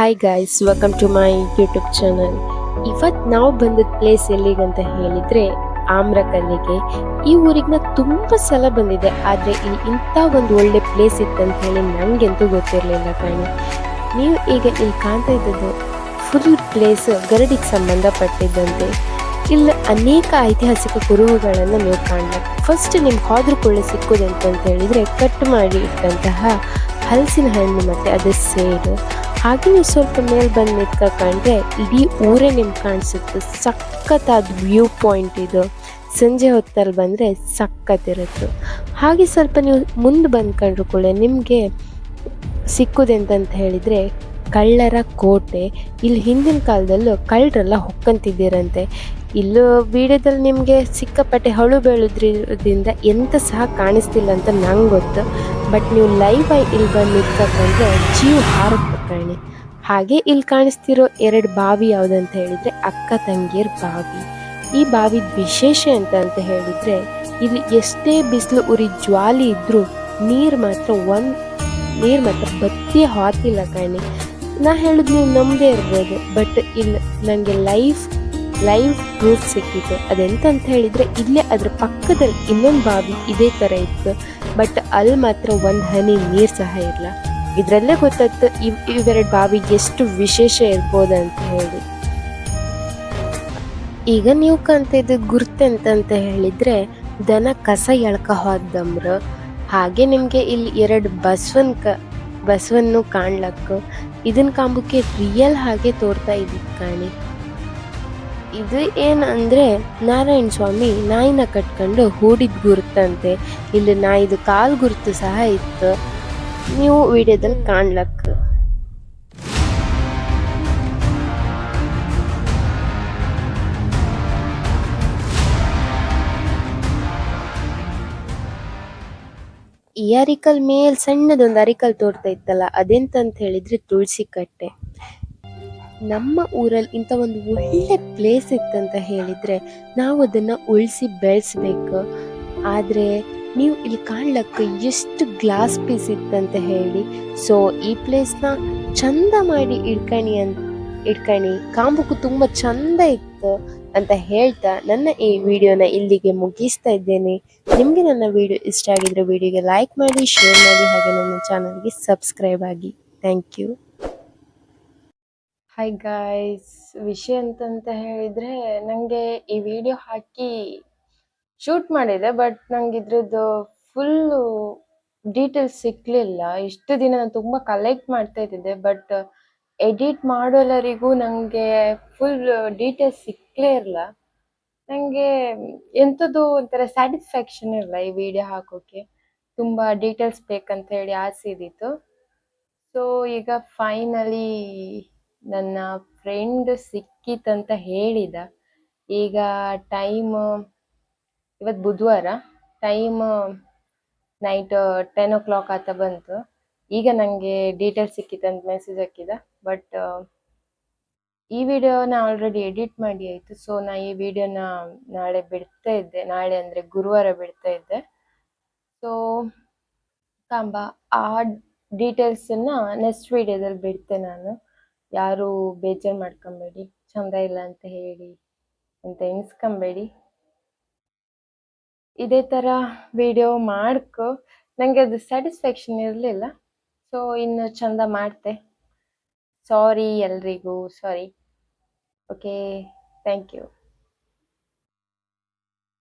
Hi guys welcome to my YouTube channel ಇವತ್ತು ನಾವು ಬಂದಿದ್ದ ಪ್ಲೇಸ್ ಎಲ್ಲಿಗಂತ ಹೇಳಿದರೆ ಆಮ್ರಕಲ್ಲಿಗೆ. ಈ ಊರಿಗೆ ನಾ ತುಂಬ ಸಲ ಬಂದಿದ್ದೆ ಆದರೆ ಇಲ್ಲಿ ಇಂಥ ಒಂದು ಒಳ್ಳೆ ಪ್ಲೇಸ್ ಇತ್ತಂತ ಹೇಳಿ ನನಗೆಂತೂ ಗೊತ್ತಿರಲಿಲ್ಲ ಕಾಣಿ. ನೀವು ಈಗ ಇಲ್ಲಿ ಕಾಣ್ತಾ ಇದ್ದದ್ದು ಫುಲ್ ಪ್ಲೇಸ್ ಗರಡಿಗೆ ಸಂಬಂಧಪಟ್ಟಿದ್ದಂತೆ. ಇಲ್ಲಿ, ಅನೇಕ ಐತಿಹಾಸಿಕ ಕುರುಹುಗಳನ್ನು ನೀವು ಕಾಣಬೇಕು. ಫಸ್ಟ್ ನಿಮ್ಗೆ ಹೋದ್ರ ಕೊಳ್ಳೆ ಸಿಕ್ಕೋದು ಅಂತಂತ ಹೇಳಿದರೆ ಕಟ್ ಮಾಡಿ ಇಟ್ಟಂತಹ ಹಲಸಿನ ಹಣ್ಣು ಮತ್ತು ಅದ್ರ ಸೇರು ಹಾಗೆ ಸ್ವಲ್ಪ ಮೇಲೆ ಬಂದು ನಿಂತ್ಕೊಂಡ್ರೆ ಇಡೀ ಊರೇ ನಿಮ್ಗೆ ಕಾಣಿಸುತ್ತೆ. ಸಖತ್ತಾದ ವ್ಯೂ ಪಾಯಿಂಟ್ ಇದು. ಸಂಜೆ ಹೊತ್ತಲ್ಲಿ ಬಂದರೆ ಸಖತ್ತಿರುತ್ತೆ. ಹಾಗೆ ಸ್ವಲ್ಪ ನೀವು ಮುಂದೆ ಬಂದ್ಕೊಂಡ್ರು ಕೂಡ ನಿಮಗೆ ಸಿಕ್ಕುದೆಂತಂತ ಹೇಳಿದರೆ, ಕಳ್ಳರ ಕೋಟೆ. ಇಲ್ಲಿ ಹಿಂದಿನ ಕಾಲದಲ್ಲೂ ಕಳ್ಳರೆಲ್ಲ ಹೊಕ್ಕಂತಿದ್ದೀರಂತೆ. ಇಲ್ಲೂ ವೀಡಿಯೋದಲ್ಲಿ ನಿಮಗೆ ಸಿಕ್ಕಾಪಟ್ಟೆ ಹಳು ಬೆಳೆದ್ರಿಂದ ಎಂತ ಸಹ ಕಾಣಿಸ್ತಿಲ್ಲ ಅಂತ ನಂಗೆ ಗೊತ್ತು. ಬಟ್ ನೀವು ಲೈವ್ ಇಲ್ಲಿ ಬಂದು ನಿಂತ್ಕೊಂಡ್ರೆ ಜೀವ ಹಾರುತ್ತೆ. ಕಾಣಿ ಹಾಗೆ ಇಲ್ಲಿ ಕಾಣಿಸ್ತಿರೋ ಎರಡು ಬಾವಿ ಯಾವುದಂತ ಹೇಳಿದರೆ ಅಕ್ಕ ತಂಗಿಯರ್ ಬಾವಿ. ಈ ಬಾವಿ ವಿಶೇಷ ಅಂತ ಅಂತ ಹೇಳಿದರೆ ಇಲ್ಲಿ ಎಷ್ಟೇ ಬಿಸಿಲು ಉರಿ ಜ್ವಾಲಿ ಇದ್ರೂ ನೀರು ಮಾತ್ರ ಒಂದು ನೀರು ಮಾತ್ರ ಬತ್ತಿ ಹಾತಿಲ್ಲ ಕಣಿ. ನಾ ಹೇಳಿದ್ ನೀವು ನಂಬದೇ ಇರ್ಬೋದು, ಬಟ್ ಇಲ್ಲಿ ನನಗೆ ಲೈಫ್, ಲೈವ್ ಪ್ರೂಫ್ ಸಿಕ್ಕಿತ್ತು ಅದೆಂತ ಅಂತ ಹೇಳಿದ್ರೆ ಇಲ್ಲೇ ಅದ್ರ ಪಕ್ಕದಲ್ಲಿ ಇನ್ನೊಂದು ಬಾವಿ ಇದೇ ಥರ ಇತ್ತು, ಬಟ್ ಅಲ್ಲಿ ಮಾತ್ರ ಒಂದು ಹನಿ ನೀರು ಸಹ ಇಲ್ಲ ಇದರಲ್ಲೇ ಗೊತ್ತಾಗ್ತ ಇವ್ ಇವೆರಡು ಬಾವಿ ಎಷ್ಟು ವಿಶೇಷ ಇರ್ಬೋದು ಅಂತ ಹೇಳಿ. ಈಗ ನೀವು ಕಾಣ್ತಾ ಇದ್ದದ್ದು ಗುರ್ತಂತಂತ ಹೇಳಿದ್ರೆ ದನ ಕಸ ಎಳ್ಕ ಹೋದಮ್ರ ಹಾಗೆ ನಿಮಗೆ ಇಲ್ಲಿ ಎರಡು ಬಸವನ್ ಕ ಬಸವನ್ನು ಕಾಣ್ಲಕ್ಕ. ಇದನ್ನ ಕಾಂಬಕ್ಕೆ ರಿಯಲ್ ಹಾಗೆ ತೋರ್ತಾ ಇದ್ದಿದ್ದು ಕಾಣಿ. ಇದು ಏನಂದ್ರೆ ನಾರಾಯಣ ಸ್ವಾಮಿ ನಾಯಿನ ಕಟ್ಕೊಂಡು ಹೂಡಿದ ಗುರ್ತಂತೆ ಇಲ್ಲಿ ನಾಯಿದು ಕಾಲ್ ಗುರುತು ಸಹ ಇತ್ತು. ನೀವು ವಿಡಿಯೋದಲ್ಲಿ ಕಾಣ್ಲಕ್ಕ. ಈ ಅರಿಕಲ್ ಮೇಲ್ ಸಣ್ಣದೊಂದು ಅರಿಕಲ್ ತೋರ್ತಾ ಇತ್ತಲ್ಲ, ಅದೆಂತಂತ ಹೇಳಿದ್ರೆ ತುಳಸಿ ಕಟ್ಟೆ. ನಮ್ಮ ಊರಲ್ಲಿ ಇಂಥ ಒಂದು ಒಳ್ಳೆ ಪ್ಲೇಸ್ ಇತ್ತಂತ ಹೇಳಿದ್ರೆ ನಾವು ಅದನ್ನ ಉಳಿಸಿ ಬೆಳೆಸ್ಬೇಕು. ಆದ್ರೆ ನೀವು ಇಲ್ಲಿ ಕಾಣ್ಲಕ್ಕೆ ಎಷ್ಟು ಗ್ಲಾಸ್ ಪೀಸ್ ಇತ್ತಂತ ಹೇಳಿ. ಸೊ ಈ ಪ್ಲೇಸ್ನ ಚಂದ ಮಾಡಿ ಇಡ್ಕಣಿ ಅಂತ ಇಡ್ಕಣಿ. ಕಾಂಬುಕು ತುಂಬ ಚಂದ ಇತ್ತು ಅಂತ ಹೇಳ್ತಾ ನನ್ನ ಈ ವಿಡಿಯೋನ ಇಲ್ಲಿಗೆ ಮುಗಿಸ್ತಾ ಇದ್ದೇನೆ. ನಿಮಗೆ ನನ್ನ ವಿಡಿಯೋ ಇಷ್ಟ ಆಗಿದ್ರೆ ವಿಡಿಯೋಗೆ ಲೈಕ್ ಮಾಡಿ ಶೇರ್ ಮಾಡಿ, ಹಾಗೆ ನನ್ನ ಚಾನಲ್ಗೆ ಸಬ್ಸ್ಕ್ರೈಬ್ ಆಗಿ. ಥ್ಯಾಂಕ್ ಯು ಹಾಯ್ ಗಾಯ್ಸ್ ವಿಷಯ ಅಂತಂತ ಹೇಳಿದ್ರೆ ನನಗೆ ಈ ವಿಡಿಯೋ ಹಾಕಿ ಶೂಟ್ ಮಾಡಿದೆ ಬಟ್ ನಂಗೆ ಇದ್ರದ್ದು ಫುಲ್ಲು ಡೀಟೇಲ್ಸ್ ಸಿಕ್ಕಲಿಲ್ಲ ಇಷ್ಟು ದಿನ ನಾನು ತುಂಬ ಕಲೆಕ್ಟ್ ಮಾಡ್ತಾ ಇದ್ದಿದ್ದೆ ಬಟ್ ಎಡಿಟ್ ಮಾಡೋಲ್ಲರಿಗೂ ನನಗೆ ಫುಲ್ ಡೀಟೇಲ್ಸ್ ಸಿಕ್ಕಲೇ ಇರಲ್ಲ ನನಗೆ ಎಂಥದ್ದು ಒಂಥರ ಸ್ಯಾಟಿಸ್ಫ್ಯಾಕ್ಷನ್ ಇಲ್ಲ ಈ ವಿಡಿಯೋ ಹಾಕೋಕ್ಕೆ ತುಂಬ ಡೀಟೇಲ್ಸ್ ಬೇಕಂತ ಹೇಳಿ ಆಸೆ ಇದ್ದಿತ್ತು. ಸೊ ಈಗ ಫೈನಲಿ ನನ್ನ ಫ್ರೆಂಡ್ ಸಿಕ್ಕಿತಂತ ಹೇಳಿದ. ಈಗ ಟೈಮ್ ಇವತ್ತು ಬುಧವಾರ time night ten o'clock ಆತ ಬಂತು. ಈಗ ನನಗೆ ಡೀಟೇಲ್ಸ್ ಅಂತ ಮೆಸೇಜ್ ಹಾಕಿದ ಬಟ್ ಈ ವಿಡಿಯೋನ ಆಲ್ರೆಡಿ ಎಡಿಟ್ ಮಾಡಿ ಆಯಿತು. ಸೊ ನಾ ಈ ವಿಡಿಯೋನ ನಾಳೆ ಬಿಡ್ತಾ ಇದ್ದೆ. ನಾಳೆ ಅಂದರೆ ಗುರುವಾರ ಬಿಡ್ತಾ ಇದ್ದೆ. ಸೊ ಕಾಂಬ, ಆ ಡೀಟೇಲ್ಸನ್ನು ನೆಕ್ಸ್ಟ್ ವಿಡಿಯೋದಲ್ಲಿ ಬಿಡ್ತೆ ನಾನು. ಯಾರು ಬೇಜಾರು ಮಾಡ್ಕೊಬೇಡಿ. ಚಂದ ಇಲ್ಲ ಅಂತ ಹೇಳಿ ಅಂತ ಎಣಿಸ್ಕೊಂಬೇಡಿ. ಇದೇ ಥರ ವಿಡಿಯೋ ಮಾಡ್ಕೊ ನನಗೆ ಅದು ಸ್ಯಾಟಿಸ್ಫ್ಯಾಕ್ಷನ್ ಇರಲಿಲ್ಲ. ಸೊ ಇನ್ನು ಚಂದ ಮಾಡ್ತೆ. ಸಾರಿ ಎಲ್ರಿಗೂ. ಸಾರಿ ಓಕೆ ಥ್ಯಾಂಕ್ ಯು